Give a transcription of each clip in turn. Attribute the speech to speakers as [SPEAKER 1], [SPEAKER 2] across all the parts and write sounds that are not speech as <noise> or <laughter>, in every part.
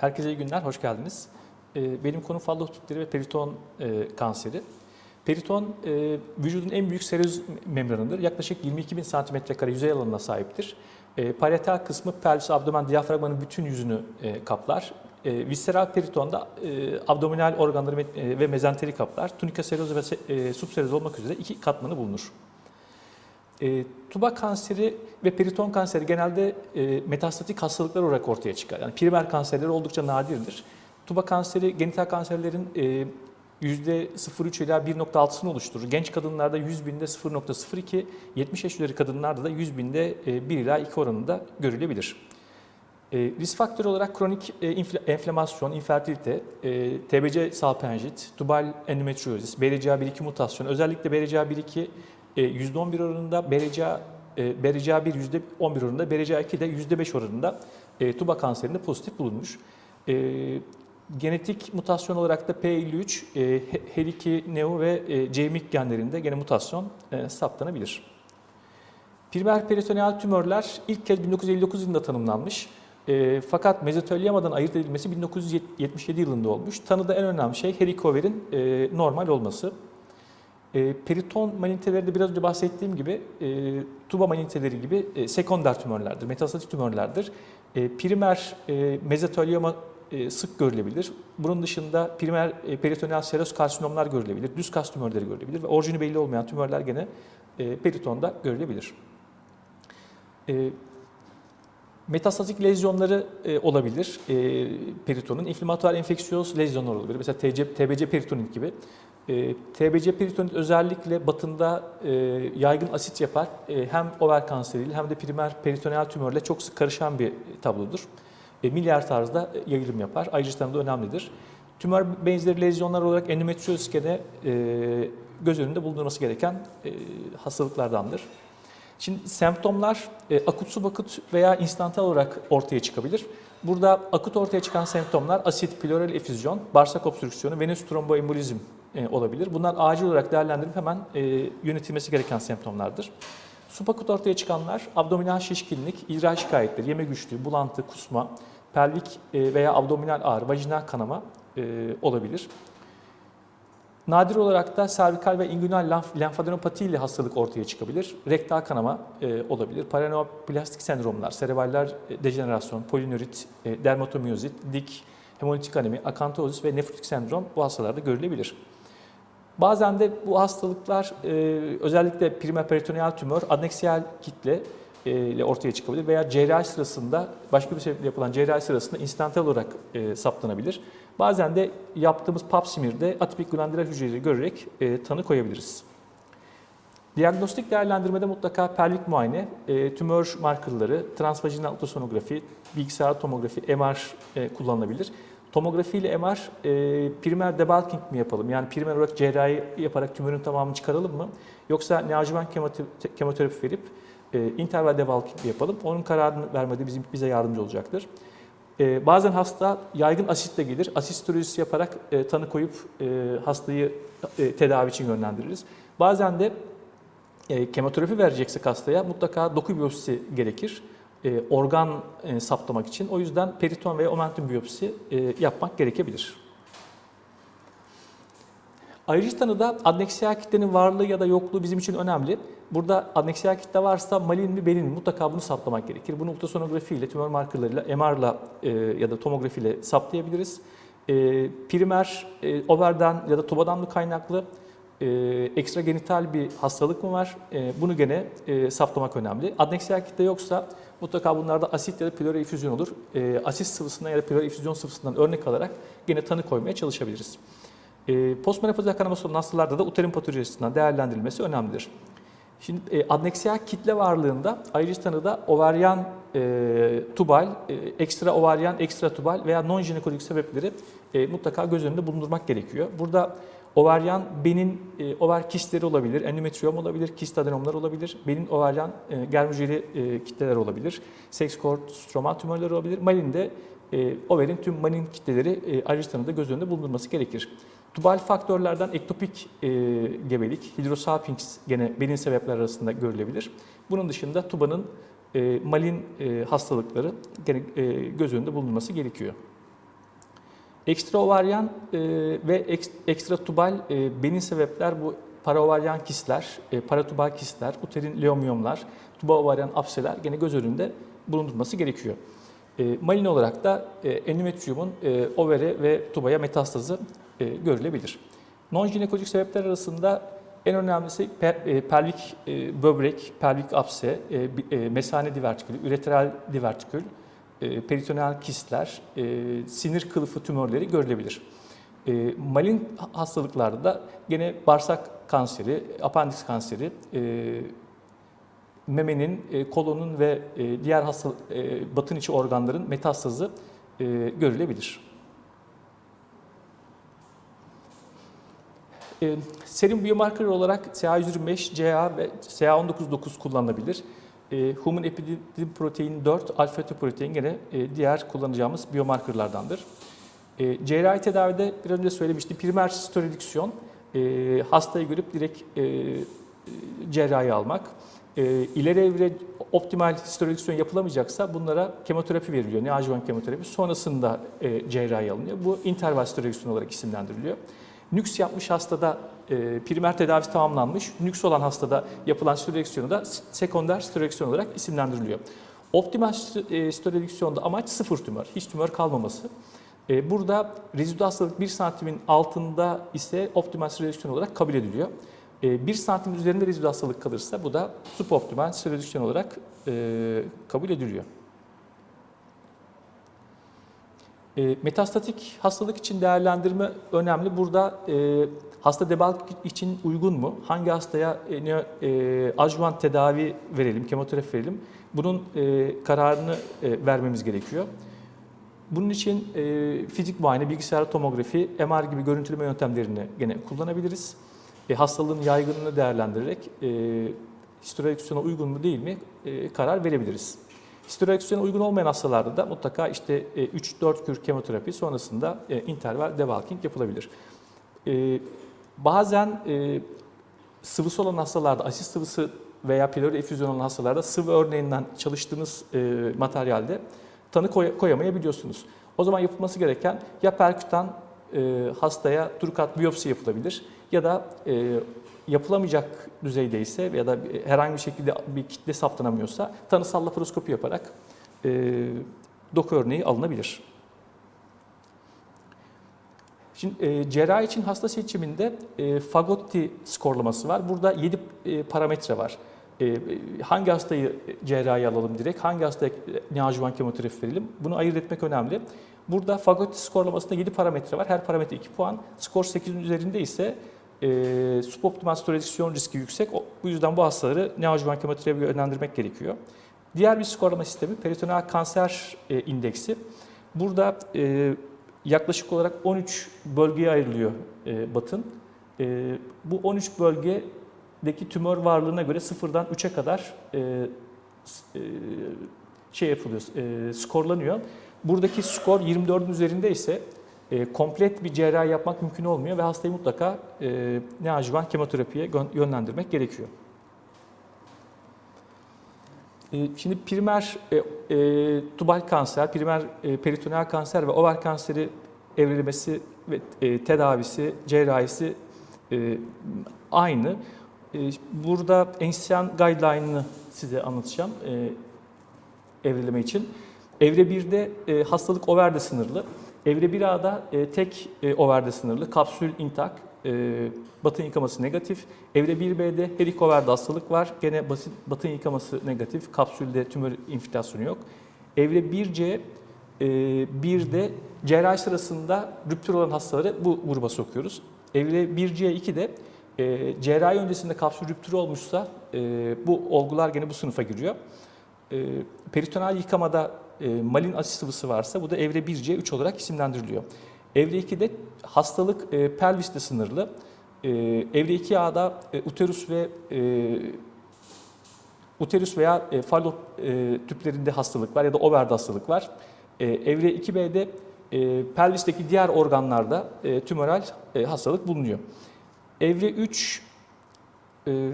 [SPEAKER 1] Herkese iyi günler, hoş geldiniz. Ee, Benim konum fallo tüpleri ve periton e, kanseri. Periton e, vücudun en büyük seröz membranıdır. Yaklaşık 22 bin santimetre kare yüzey alanına sahiptir. E, Parietal kısmı pelvis, abdomen, diyafragmanın bütün yüzünü kaplar. Visceral peritonda e, abdominal organları ve- mezenteri kaplar. Tunika seroz ve e, subseroz olmak üzere iki katmanı bulunur. E, tuba kanseri ve periton kanseri genelde e, metastatik hastalıklar olarak ortaya çıkar. Yani primer kanserleri oldukça nadirdir. Tuba kanseri genital kanserlerin e, %0,3 ila 1,6'sını oluşturur. Genç kadınlarda 100 binde 0,02, 70 yaş üzeri kadınlarda da 100 binde e, 1 ila 2 oranında görülebilir. E, risk faktörü olarak kronik e, enflamasyon, infertilite, e, TBC salpingit, tubal endometriozis, BRCA1-2 mutasyon, özellikle BRCA1-2 e, %11 oranında, BRCA, e, BRCA1 %11 oranında, BRCA2 de %5 oranında e, tuba kanserinde pozitif bulunmuş. E, genetik mutasyon olarak da P53, e, HER2 neo ve e, CMYC genlerinde gene mutasyon e, saptanabilir. Primer peritoneal tümörler ilk kez 1959 yılında tanımlanmış. E, fakat mezotelyemadan ayırt edilmesi 1977 yılında olmuş. Tanıda en önemli şey herikoverin e, normal olması. E, periton maniteleri de biraz önce bahsettiğim gibi e, tuba maniteleri gibi e, sekonder tümörlerdir, metastatik tümörlerdir. E, primer e, mezotelyoma e, sık görülebilir. Bunun dışında primer e, peritoneal seroz karsinomlar görülebilir, düz kas tümörleri görülebilir ve orijini belli olmayan tümörler gene e, peritonda görülebilir. E, Metastatik lezyonları e, olabilir. E, peritonun inflamatuar enfeksiyöz lezyonlar olabilir. Mesela TC, TBC peritonit gibi. E, TBC peritonit özellikle batında e, yaygın asit yapar. E, hem over kanseriyle hem de primer peritoneal tümörle çok sık karışan bir tablodur. E, milyar tarzda yayılım yapar. Ayrıca tanımda önemlidir. Tümör benzeri lezyonlar olarak endometriyoz gene e, göz önünde bulundurulması gereken e, hastalıklardandır. Şimdi semptomlar e, akut subakut veya instantal olarak ortaya çıkabilir. Burada akut ortaya çıkan semptomlar asit, pleural efüzyon, bağırsak obstrüksiyonu, venöz tromboembolizm e, olabilir. Bunlar acil olarak değerlendirilip hemen e, yönetilmesi gereken semptomlardır. Subakut ortaya çıkanlar abdominal şişkinlik, idrar şikayetleri, yeme güçlüğü, bulantı, kusma, pelvik e, veya abdominal ağrı, vajinal kanama olabilir. Nadir olarak da servikal ve inguinal lenf, lenfadenopati ile hastalık ortaya çıkabilir. Rektal kanama e, olabilir. Paraneoplastik sendromlar, serevaller e, dejenerasyon, polinörit, e, dermatomiyozit, dik, hemolitik anemi, akantozis ve nefrotik sendrom bu hastalarda görülebilir. Bazen de bu hastalıklar e, özellikle primer peritoneal tümör adneksiyel kitle e, ile ortaya çıkabilir veya cerrahi sırasında başka bir sebeple yapılan cerrahi sırasında instantal olarak e, saptanabilir. Bazen de yaptığımız pap smear'de atipik glandüler hücreleri görerek e, tanı koyabiliriz. Diagnostik değerlendirmede mutlaka pelvik muayene, e, tümör markerları, transvajinal ultrasonografi, bilgisayar tomografi, MR e, kullanılabilir. Tomografi ile MR e, primer debulking mi yapalım? Yani primer olarak cerrahi yaparak tümörün tamamını çıkaralım mı? Yoksa neoadjuvant kemote- kemoterapi verip e, interval debulking mi yapalım? Onun kararını vermede bizim, bize yardımcı olacaktır. E, bazen hasta yaygın asitle gelir. Asit yaparak e, tanı koyup e, hastayı e, tedavi için yönlendiririz. Bazen de e, kemoterapi vereceksek hastaya mutlaka doku biyopsisi gerekir. E, organ e, saptamak için. O yüzden periton veya omentum biyopsisi e, yapmak gerekebilir. Ayrıca tanıda adneksiyel kitlenin varlığı ya da yokluğu bizim için önemli. Burada adneksiyel kitle varsa malin mi belin mi mutlaka bunu saptamak gerekir. Bunu ultrasonografi ile, tümör markerlarıyla, MR'la e, ya da tomografi ile saptayabiliriz. E, primer e, overden ya da tubadan mı kaynaklı e, ekstra genital bir hastalık mı var? E, bunu gene e, saptamak önemli. Adneksiyel kitle yoksa mutlaka bunlarda asit ya da pleural efüzyon olur. E, asit sıvısından ya da pleural efüzyon sıvısından örnek alarak gene tanı koymaya çalışabiliriz. E, postmenopozal kanaması olan hastalarda da uterin patoloji açısından değerlendirilmesi önemlidir. Şimdi e, adneksiyel kitle varlığında ayrıca tanıda ovaryan e, tubal, e, ekstra ovaryan, ekstra tubal veya non jinekolojik sebepleri e, mutlaka göz önünde bulundurmak gerekiyor. Burada ovaryan benin e, over kistleri olabilir, endometriyom olabilir, kist adenomlar olabilir, benin ovaryan e, germ hücreli e, kitleler olabilir, seks kort, stromal tümörler olabilir. Malinde e, overin tüm malin kitleleri e, ayrıca tanıda göz önünde bulundurması gerekir. Tubal faktörlerden ektopik e, gebelik, hidrosalpinx gene belin sebepler arasında görülebilir. Bunun dışında tubanın e, malin e, hastalıkları gene e, göz önünde bulunması gerekiyor. Ekstraovaryan e, ve ek, ekstratubal e, benin sebepler bu paraovaryan kistler, e, paratubal kistler, uterin leomiyomlar, tubaovaryan apseler gene göz önünde bulundurması gerekiyor. E, malin olarak da e, endometriumun e, overe ve tubaya metastazı e, görülebilir. Non-jinekolojik sebepler arasında en önemlisi per, e, pelvik e, böbrek, pelvik apse, e, e, mesane divertikülü, üreteral divertikül, e, peritoneal kistler, e, sinir kılıfı tümörleri görülebilir. E, malin hastalıklarda da gene bağırsak kanseri, apandiks kanseri, e, memenin, kolonun ve diğer hasta, batın içi organların metastazı görülebilir. Serum biomarker olarak CA125, CA ve CA199 kullanılabilir. E, human epididymal protein 4, alfa protein gene e, diğer kullanacağımız biomarkerlardandır. E, cerrahi tedavide biraz önce söylemiştim primer sterilizasyon, e, hastayı görüp direkt e, cerrahi almak. E, ileri evre optimal sterilizasyon yapılamayacaksa bunlara kemoterapi veriliyor, neoadjuvant kemoterapi. Sonrasında e, cerrahi alınıyor. Bu interval sterilizasyon olarak isimlendiriliyor. Nüks yapmış hastada e, primer tedavisi tamamlanmış, nüks olan hastada yapılan sterilizasyon da sekonder sterilizasyon olarak isimlendiriliyor. Optimal e, sterilizasyon amaç sıfır tümör, hiç tümör kalmaması. E, burada rezidü hastalık 1 santimin altında ise optimal sterilizasyon olarak kabul ediliyor. 1 santim üzerinde rezidü hastalık kalırsa bu da suboptimal sterilizasyon olarak e, kabul ediliyor. E, metastatik hastalık için değerlendirme önemli. Burada e, hasta debal için uygun mu? Hangi hastaya e, e, adjuvant tedavi verelim, kemoterapi verelim? Bunun kararını vermemiz gerekiyor. Bunun için fizik muayene, bilgisayar tomografi, MR gibi görüntüleme yöntemlerini gene kullanabiliriz. Hastalığın yaygınlığını değerlendirerek e, uygun mu değil mi karar verebiliriz. Historeksiyona uygun olmayan hastalarda da mutlaka işte e, 3-4 kür kemoterapi sonrasında e, interval debulking yapılabilir. E, bazen e, sıvısı olan hastalarda, asit sıvısı veya pilori efüzyon olan hastalarda sıvı örneğinden çalıştığınız e, materyalde tanı koy- koyamayabiliyorsunuz. O zaman yapılması gereken ya perkütan e, hastaya trukat biyopsi yapılabilir ya da e, yapılamayacak düzeydeyse ya da herhangi bir şekilde bir kitle saptanamıyorsa tanısal laparoskopi yaparak e, doku örneği alınabilir. Şimdi e, cerrahi için hasta seçiminde e, Fagotti skorlaması var. Burada 7 e, parametre var. E, hangi hastayı cerrahi alalım direkt, hangi hastaya neoadjuvant kemoterapi verelim? Bunu ayırt etmek önemli. Burada Fagotti skorlamasında 7 parametre var. Her parametre 2 puan. Skor 8'in üzerinde ise e, suboptimal sterilizasyon riski yüksek. O, bu yüzden bu hastaları neoadjuvant kemoterapiye yönlendirmek gerekiyor. Diğer bir skorlama sistemi peritoneal kanser e, indeksi. Burada e, yaklaşık olarak 13 bölgeye ayrılıyor e, batın. E, bu 13 bölgedeki tümör varlığına göre sıfırdan 3'e kadar e, e, şey yapılıyor, e, skorlanıyor. Buradaki skor 24'ün üzerinde ise e, komplet bir cerrahi yapmak mümkün olmuyor ve hastayı mutlaka e, neoadjuvant kemoterapiye yönlendirmek gerekiyor. E, Şimdi primer e, e, tubal kanser, primer e, peritoneal kanser ve over kanseri evrilemesi ve e, tedavisi, cerrahisi e, aynı. E, burada NCCN guideline'ını size anlatacağım e, evrileme için. Evre 1'de e, hastalık overde sınırlı. Evre 1A'da e, tek e, overde sınırlı. Kapsül intak, e, batın yıkaması negatif. Evre 1B'de her iki overde hastalık var. Gene basit batın yıkaması negatif. Kapsülde tümör infiltrasyonu yok. Evre 1C e, 1'de cerrahi sırasında rüptür olan hastaları bu gruba sokuyoruz. Evre 1C2'de e, cerrahi öncesinde kapsül rüptürü olmuşsa e, bu olgular gene bu sınıfa giriyor. E, peritoneal yıkamada malin asit sıvısı varsa bu da evre 1C 3 olarak isimlendiriliyor. Evre 2'de hastalık e, pelviste sınırlı. E, evre 2A'da e, uterus ve e, uterus veya e, fallop e, tüplerinde hastalık var ya da overde hastalık var. E, evre 2B'de e, pelvisteki diğer organlarda e, tümöral e, hastalık bulunuyor. Evre 3 e,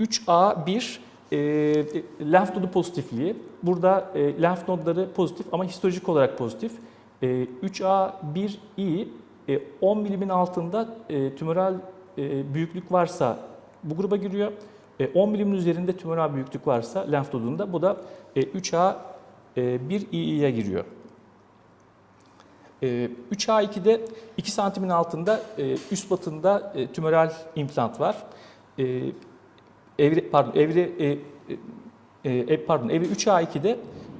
[SPEAKER 1] 3A1 e, lenf nodu pozitifliği. Burada e, lenf nodları pozitif ama histolojik olarak pozitif. E, 3A1i e, 10 milimin altında e, tümöral e, büyüklük varsa bu gruba giriyor. E, 10 milimin üzerinde tümöral büyüklük varsa lenf nodunda bu da e, 3A1i'ye giriyor. E, 3A2'de 2 santimin altında e, üst batında e, tümöral implant var. E, evre, pardon, evre, e, e, e, pardon, evre 3A2'de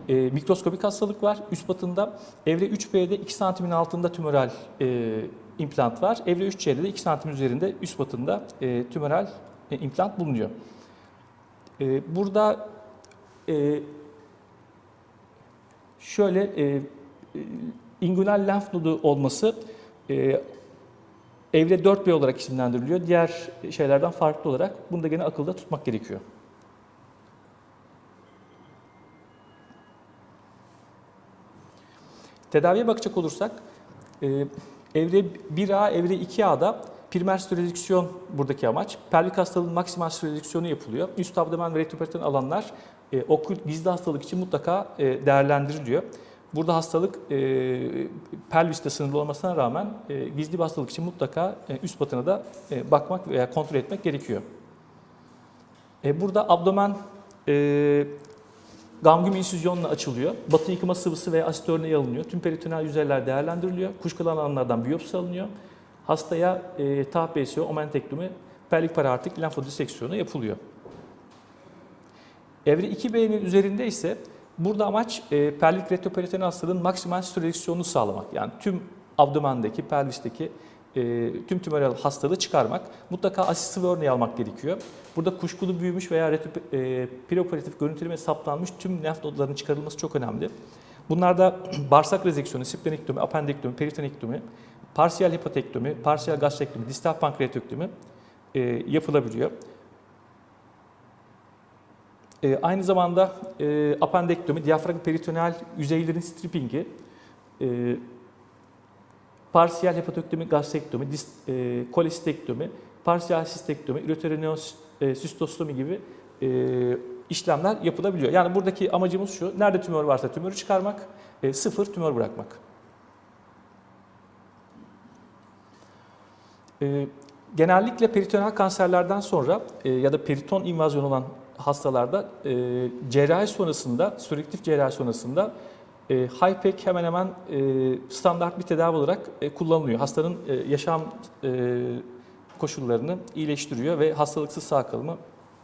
[SPEAKER 1] e, mikroskopik hastalık var üst batında. Evre 3B'de 2 santimin altında tümöral e, implant var. Evre 3C'de de 2 santimin üzerinde üst batında e, tümöral e, implant bulunuyor. E, burada e, şöyle e, e, inguinal lenf nodu olması e, evre 4B olarak isimlendiriliyor. Diğer şeylerden farklı olarak bunu da gene akılda tutmak gerekiyor. Tedaviye bakacak olursak e, evre 1A, evre 2A'da primer sterilizasyon buradaki amaç. Pelvik hastalığın maksimal sterilizasyon yapılıyor. Üst abdomen ve retroperitoneal alanlar e, okült gizli hastalık için mutlaka e, değerlendiriliyor. Burada hastalık e, pelviste sınırlı olmasına rağmen e, gizli bir hastalık için mutlaka e, üst batına da e, bakmak veya kontrol etmek gerekiyor. E, burada abdomen e, Gamgüm insüzyonla açılıyor. Batı yıkama sıvısı veya asit örneği alınıyor. Tüm peritoneal yüzeyler değerlendiriliyor. Kuşkalı alanlardan biyopsi alınıyor. Hastaya e, TAP PSO, omentektomi, pelvik paraartik lenfodiseksiyonu yapılıyor. Evre 2B'nin üzerinde ise burada amaç e, pelvik retroperitoneal hastalığın maksimal sterilizasyonu'nu sağlamak. Yani tüm abdomendeki, pelvisteki e, tüm tümöral hastalığı çıkarmak. Mutlaka asit sıvı örneği almak gerekiyor. Burada kuşkulu büyümüş veya retro, e, preoperatif görüntüleme saptanmış tüm lenf nodlarının çıkarılması çok önemli. Bunlarda <clears throat> bağırsak rezeksiyonu, splenektomi, apendektomi, peritonektomi, parsiyel hepatektomi, parsiyel gastrektomi, distal pankreatektomi e, yapılabiliyor. E, aynı zamanda e, apendektomi, diyafragm peritoneal yüzeylerin strippingi, e, parsiyel hepatektomi, gastrektomi, dis, e, kolestektomi, parsiyel sistektomi, üreteroneosistostomi gibi e, işlemler yapılabiliyor. Yani buradaki amacımız şu, nerede tümör varsa tümörü çıkarmak, e, sıfır tümör bırakmak. E, genellikle peritoneal kanserlerden sonra e, ya da periton invazyonu olan hastalarda e, cerrahi sonrasında, sürüktif cerrahi sonrasında e, HIPEC hemen hemen e, standart bir tedavi olarak e, kullanılıyor. Hastanın e, yaşam e, koşullarını iyileştiriyor ve hastalıksız sağ kalımı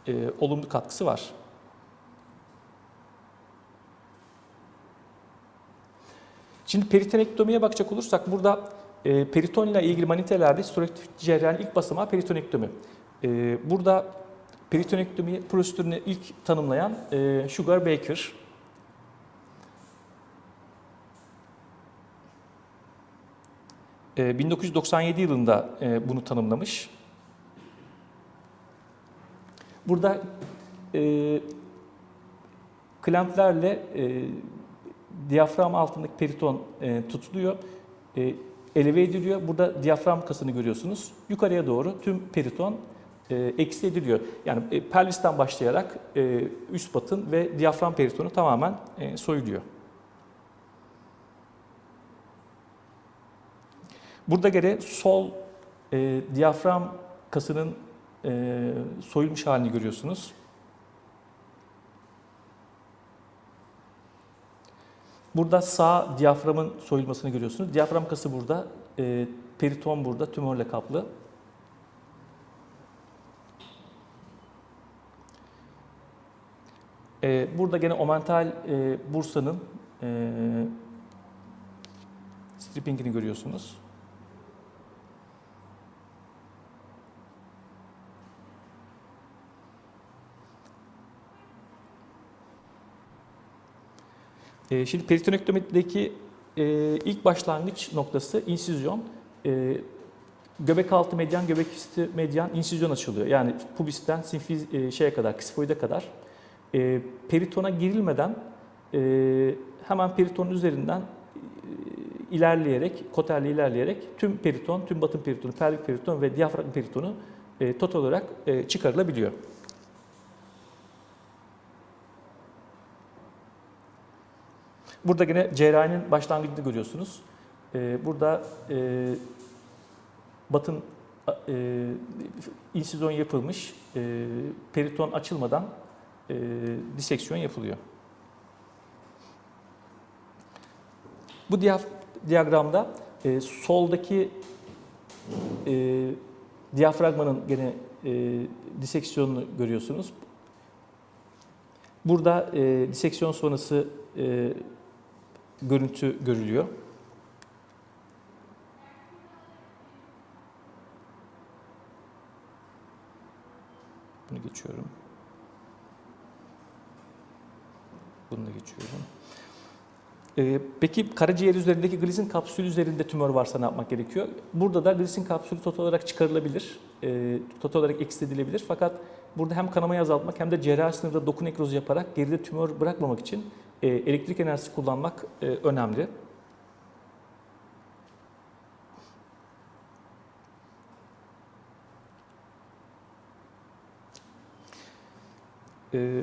[SPEAKER 1] e, olumlu katkısı var. Şimdi peritonektomiye bakacak olursak burada e, periton ile ilgili manitelerde sürüktif cerrahinin ilk basamağı peritonektomi. E, burada peritonektomi prosedürünü ilk tanımlayan e, Sugar Baker. E, 1997 yılında e, bunu tanımlamış. Burada e, klamplerle e, diyafram altındaki periton e, tutuluyor, e, eleve ediliyor. Burada diyafram kasını görüyorsunuz. Yukarıya doğru tüm periton e, eksi ediliyor. Yani e, pelvisten başlayarak e, üst batın ve diyafram peritonu tamamen e, soyuluyor. Burada gene sol e, diyafram kasının e, soyulmuş halini görüyorsunuz. Burada sağ diyaframın soyulmasını görüyorsunuz. Diyafram kası burada, e, periton burada, tümörle kaplı. E, burada gene omental e, bursanın e, strippingini görüyorsunuz. E, şimdi peritonektomideki e, ilk başlangıç noktası insüzyon. E, göbek altı medyan, göbek üstü medyan insüzyon açılıyor. Yani pubisten sinfiz şeye kadar, ksifoide kadar. E, peritona girilmeden e, hemen peritonun üzerinden e, ilerleyerek, koterle ilerleyerek tüm periton, tüm batın peritonu, pelvik periton ve diyafragm peritonu e, total olarak e, çıkarılabiliyor. Burada yine cerrahinin başlangıcını görüyorsunuz. Ee, burada e, batın e, insizyon yapılmış, e, periton açılmadan e, diseksiyon yapılıyor. Bu diyagramda e, soldaki e, diyafragmanın gene e, diseksiyonunu görüyorsunuz. Burada e, diseksiyon sonrası e, görüntü görülüyor. Bunu geçiyorum. Bunu da geçiyorum. Ee, peki karaciğer üzerindeki glizin kapsülü üzerinde tümör varsa ne yapmak gerekiyor? Burada da glizin kapsülü total olarak çıkarılabilir, e, total olarak eksilinebilir. Fakat burada hem kanamayı azaltmak hem de cerrahi sınırda doku nekrozu yaparak geride tümör bırakmamak için e, elektrik enerjisi kullanmak e, önemli. Ee,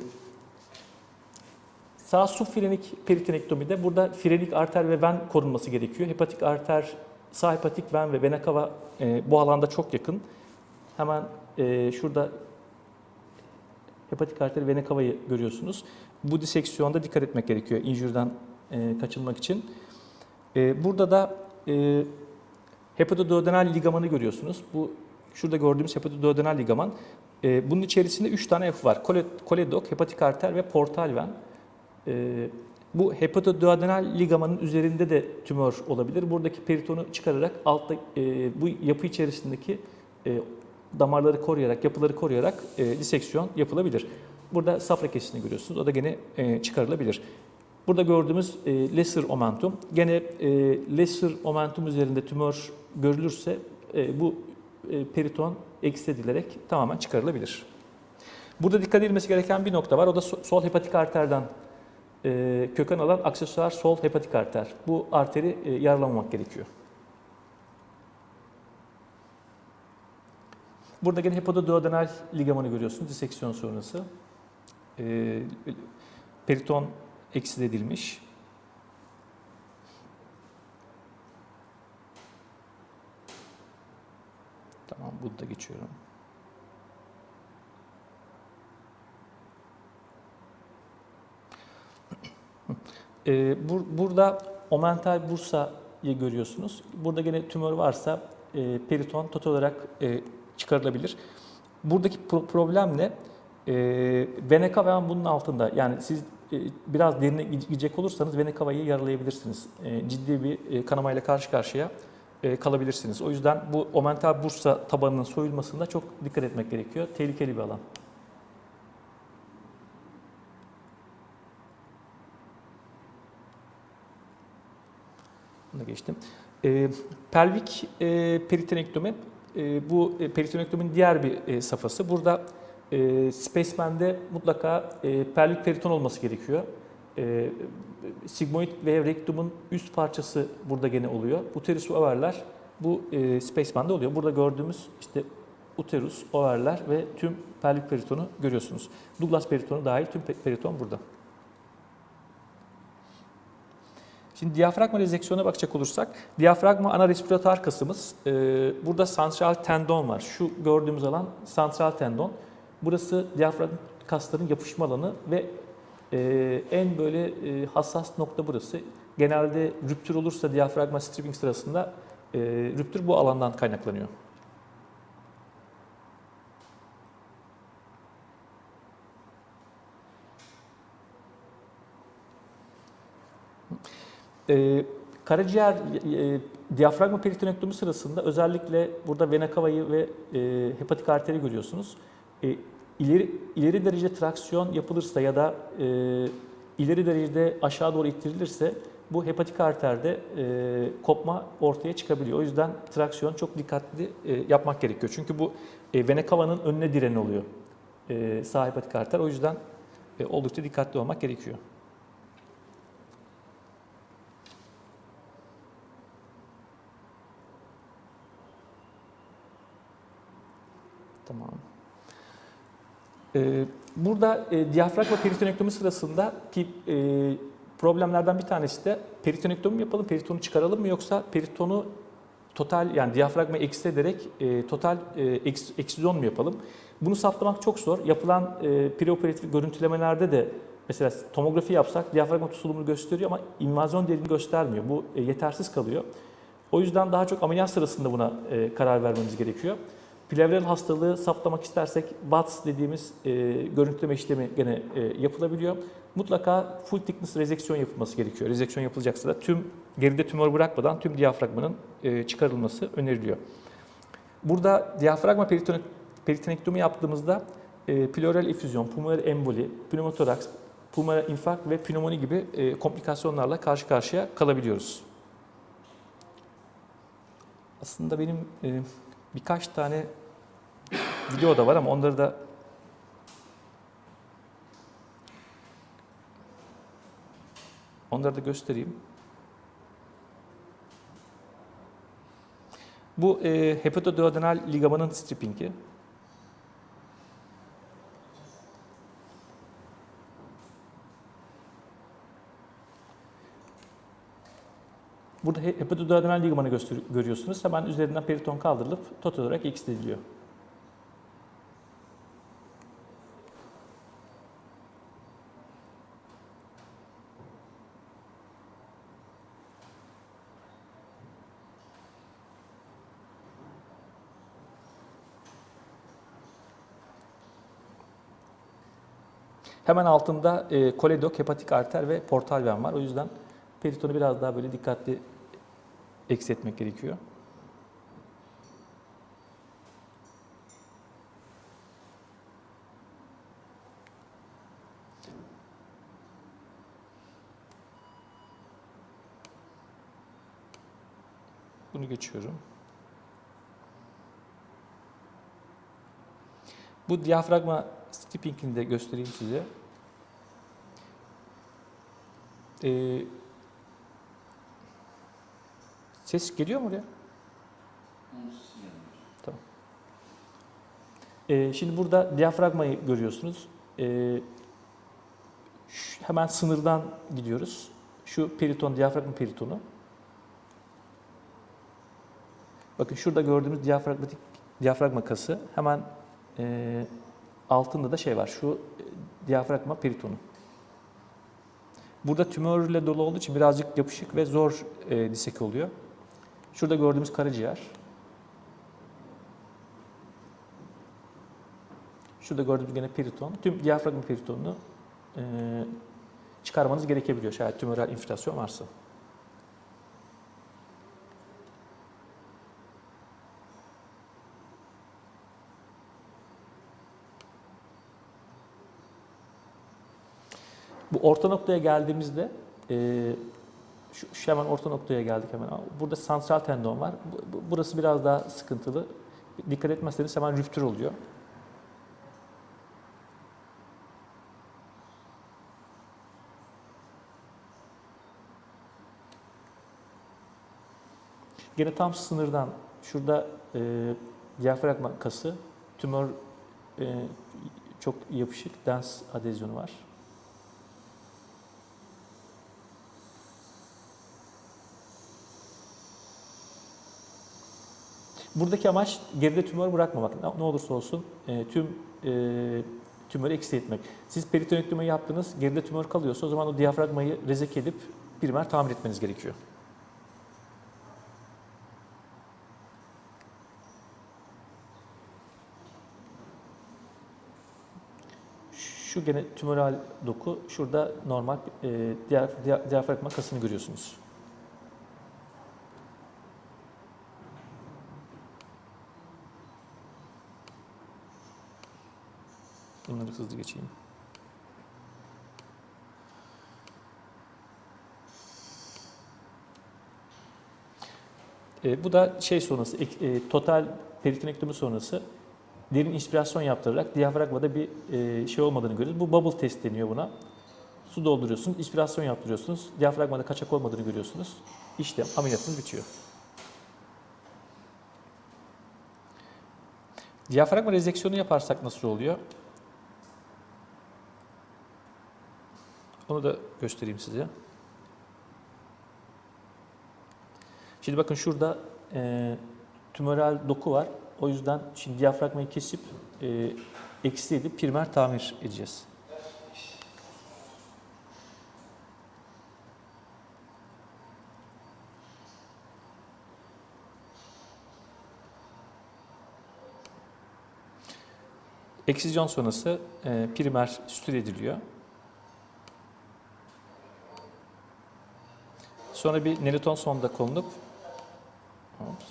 [SPEAKER 1] Sağ subfrenik peritonektomide burada frenik arter ve ven korunması gerekiyor. Hepatik arter, sağ hepatik ven ve vena cava e, bu alanda çok yakın. Hemen e, şurada hepatik arter vena cava'yı görüyorsunuz. Bu diseksiyonda dikkat etmek gerekiyor injürden e, kaçınmak için. E, burada da e, hepatoduodenal ligamanı görüyorsunuz. Bu şurada gördüğümüz hepatoduodenal ligaman. E, bunun içerisinde 3 tane F var. Kole- Koledok, hepatik arter ve portal ven. Ee, bu hepatoduodenal ligamanın üzerinde de tümör olabilir. Buradaki peritonu çıkararak altta e, bu yapı içerisindeki e, damarları koruyarak, yapıları koruyarak e, diseksiyon yapılabilir. Burada safra kesini görüyorsunuz. O da gene e, çıkarılabilir. Burada gördüğümüz e, lesser omentum. Gene e, lesser omentum üzerinde tümör görülürse e, bu e, periton eksedilerek tamamen çıkarılabilir. Burada dikkat edilmesi gereken bir nokta var. O da so- sol hepatik arterden e, köken alan aksesuar sol hepatik arter. Bu arteri e, yaralamamak gerekiyor. Burada gene hepatoduodenal ligamanı görüyorsunuz diseksiyon sonrası. E, periton eksidedilmiş. Tamam bunu da geçiyorum. Ee, bur- burada omental bursayı görüyorsunuz. Burada gene tümör varsa e, periton total olarak e, çıkarılabilir. Buradaki pro- problem ne? E, vena cava bunun altında. Yani siz e, biraz derine gi- gidecek olursanız vena cava'yı yaralayabilirsiniz. E, ciddi bir e, kanamayla karşı karşıya e, kalabilirsiniz. O yüzden bu omental bursa tabanının soyulmasında çok dikkat etmek gerekiyor. Tehlikeli bir alan. Da geçtim. E, pelvik e, peritonektomi, e, bu e, peritonektomin diğer bir e, safhası. Burada e, spaceman'de mutlaka e, pelvik periton olması gerekiyor. E, sigmoid ve rektumun üst parçası burada gene oluyor. Uterus ve overler bu e, spaceman'da oluyor. Burada gördüğümüz işte uterus, overler ve tüm pelvik peritonu görüyorsunuz. Douglas peritonu dahil tüm pe- periton burada. Şimdi diyafragma rezeksiyona bakacak olursak, diyafragma ana respiratuar kasımız. Ee, burada santral tendon var. Şu gördüğümüz alan santral tendon. Burası diyafragma kasların yapışma alanı ve e, en böyle e, hassas nokta burası. Genelde rüptür olursa diyafragma stripping sırasında e, rüptür bu alandan kaynaklanıyor. Ee, karaciğer e, diyafragma peritonektomi sırasında özellikle burada vena cava'yı ve e, hepatik arteri görüyorsunuz. E, ileri ileri derece traksiyon yapılırsa ya da e, ileri derecede aşağı doğru ittirilirse bu hepatik arterde e, kopma ortaya çıkabiliyor. O yüzden traksiyon çok dikkatli e, yapmak gerekiyor. Çünkü bu e, vena cava'nın önüne direni oluyor. E, sağ hepatik arter. O yüzden e, oldukça dikkatli olmak gerekiyor. Tamam. Ee, burada e, diyafragma peritonektomi sırasında ki e, problemlerden bir tanesi de peritonektomi mi yapalım, peritonu çıkaralım mı yoksa peritonu total yani diyafragma eksi ederek e, total e, eks, eksizyon mu yapalım? Bunu saptamak çok zor. Yapılan e, preoperatif görüntülemelerde de mesela tomografi yapsak diyafragma tutulumunu gösteriyor ama invazyon değerini göstermiyor. Bu e, yetersiz kalıyor. O yüzden daha çok ameliyat sırasında buna e, karar vermemiz gerekiyor. Plevral hastalığı saptamak istersek BATS dediğimiz e, görüntüleme işlemi gene e, yapılabiliyor. Mutlaka full thickness rezeksiyon yapılması gerekiyor. Rezeksiyon yapılacaksa da tüm geride tümör bırakmadan tüm diyafragmanın e, çıkarılması öneriliyor. Burada diyafragma peritone- peritonektomi yaptığımızda e, pleural efüzyon, pulmoner emboli, pneumotoraks, pulmoner infarkt ve pnömoni gibi e, komplikasyonlarla karşı karşıya kalabiliyoruz. Aslında benim e, birkaç tane video da var ama onları da onları da göstereyim. Bu e, hepatoduodenal ligamanın strippingi. Burada he- hepatoduodenal ligamanı görüyorsunuz. Hemen üzerinden periton kaldırılıp total olarak X ediliyor. Hemen altında e, koledok, hepatik arter ve portal ven var. O yüzden peritonu biraz daha böyle dikkatli eksetmek gerekiyor. Bunu geçiyorum. Bu diyafragma strippingini de göstereyim size. Ee, ses geliyor mu oraya? Tamam. Ee, şimdi burada diyafragmayı görüyorsunuz. Ee, şu- hemen sınırdan gidiyoruz. Şu periton, diyafragma peritonu. Bakın şurada gördüğümüz diyafragmatik diyafragma kası. Hemen e, altında da şey var. Şu e, diyafragma peritonu. Burada tümörle dolu olduğu için birazcık yapışık ve zor e, disek oluyor. Şurada gördüğümüz karaciğer. Şurada gördüğümüz gene periton. Tüm diyafragma peritonunu e, çıkarmanız gerekebiliyor şayet tümörel infiltrasyon varsa. Orta noktaya geldiğimizde e, şu, şu hemen orta noktaya geldik hemen. Burada santral tendon var. Bu- bu- Burası biraz daha sıkıntılı. Dikkat etmezseniz hemen rüptür oluyor. Gene tam sınırdan şurada e, diyafragma kası, tümör e, çok yapışık, dens adezyonu var. Buradaki amaç geride tümör bırakmamak. Ne- olursa olsun e, tüm e, tümörü eksi etmek. Siz peritonektomi yaptınız, geride tümör kalıyorsa o zaman o diyafragmayı rezek edip primer tamir etmeniz gerekiyor. Şu gene tümöral doku, şurada normal e, diyaf- diya- diyafragma kasını görüyorsunuz. Bunları hızlı geçeyim. E, bu da şey sonrası, e, total peritonektomi sonrası derin inspirasyon yaptırarak diyafragmada bir e, şey olmadığını görüyoruz. Bu bubble test deniyor buna. Su dolduruyorsunuz, inspirasyon yaptırıyorsunuz. Diyafragmada kaçak olmadığını görüyorsunuz. İşlem, ameliyatınız bitiyor. Diyafragma rezeksiyonu yaparsak nasıl oluyor? Onu da göstereyim size. Şimdi bakın şurada e, tümöral doku var. O yüzden şimdi diyafragmayı kesip e, eksi edip primer tamir edeceğiz. Eksizyon sonrası e, primer sütül ediliyor. Sonra bir neriton sonda konunup Ops.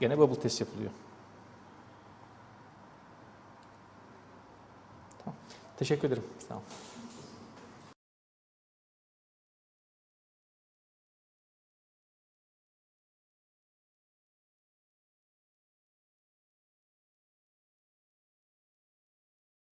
[SPEAKER 1] Gene bubble test yapılıyor. Tamam. Teşekkür ederim. Sağ olun.